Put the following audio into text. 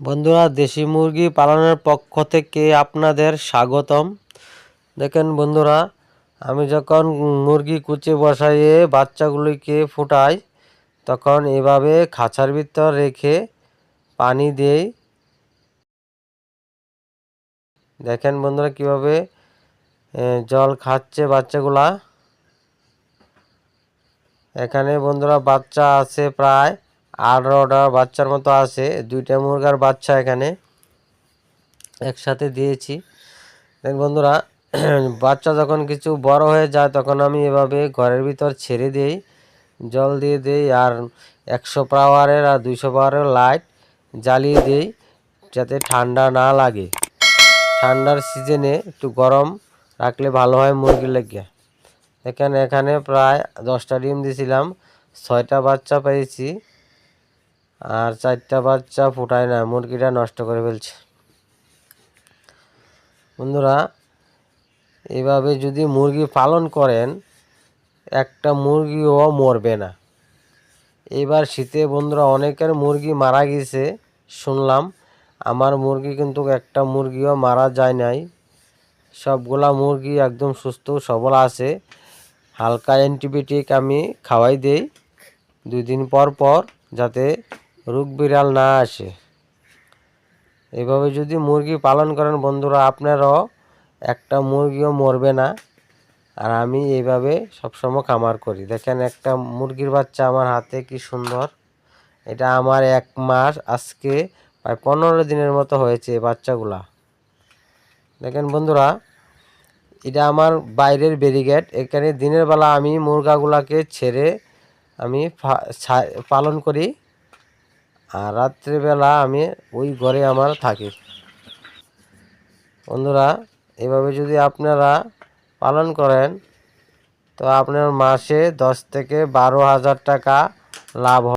বন্ধুরা, দেশি মুরগি পালনের পক্ষ থেকে আপনাদের স্বাগতম। দেখেন বন্ধুরা, আমি যখন মুরগি কুচে বসাইয়ে বাচ্চাগুলিকে ফুটাই, তখন এভাবে খাঁচার ভিতর রেখে পানি দেই। দেখেন বন্ধুরা কীভাবে জল খাচ্ছে বাচ্চাগুলা। এখানে বন্ধুরা, বাচ্চা আছে প্রায় আঠারোটা বাচ্চার মতো আছে, দুইটা মুরগার বাচ্চা এখানে। একসাথে দিয়েছি। দেখ বন্ধুরা, বাচ্চা যখন কিছু বড় হয়ে যায়, তখন আমি এভাবে ঘরের ভিতর ছেড়ে দিই, জল দিয়ে দিই, আর একশো পাওয়ারের আর দুইশো পাওয়ারের লাইট জ্বালিয়ে দিই, যাতে ঠান্ডা না লাগে। ঠান্ডার সিজনে একটু গরম রাখলে ভালো হয় মুরগির লেগে। এখানে এখানে প্রায় দশটা ডিম দিয়েছিলাম ছয়টা বাচ্চা পেয়েছি। আর চারটা বাচ্চা ফুটায় না, মুরগিটা নষ্ট করে ফেলছে। বন্ধুরা, এভাবে যদি মুরগি পালন করেন, একটা মুরগিও মরবে না। এবার শীতে বন্ধুরা, অনেকের মুরগি মারা গেছে, শুনলাম। আমার মুরগি কিন্তু একটা মুরগিও মারা যায় নাই। সবগুলা মুরগি একদম সুস্থ, সবল আছে। হালকা অ্যান্টিবায়োটিক আমি খাওয়াই দেই। দুই দিন পর পর যাতে রোগ বিড়াল না আসে। এভাবে যদি মুরগি পালন করেন বন্ধুরা, আপনারাও একটা মুরগিও মরবে না। আর আমি এইভাবে সবসময় খামার করি। দেখেন একটা মুরগির বাচ্চা আমার হাতে কি সুন্দর। এটা আমার এক মাস আজকে প্রায় পনেরো দিনের মতো হয়েছে এই বাচ্চাগুলা। দেখেন বন্ধুরা, এটা আমার বাইরের ব্যারিগেড এখানে দিনের বেলা আমি মুরগাগুলাকে ছেড়ে আমি পালন করি। আর রাত্রিবেলা আমি ওই ঘরে আমার থাকি। বন্ধুরা, এভাবে যদি আপনারা পালন করেন, তো আপনার মাসে দশ থেকে বারো হাজার টাকা লাভ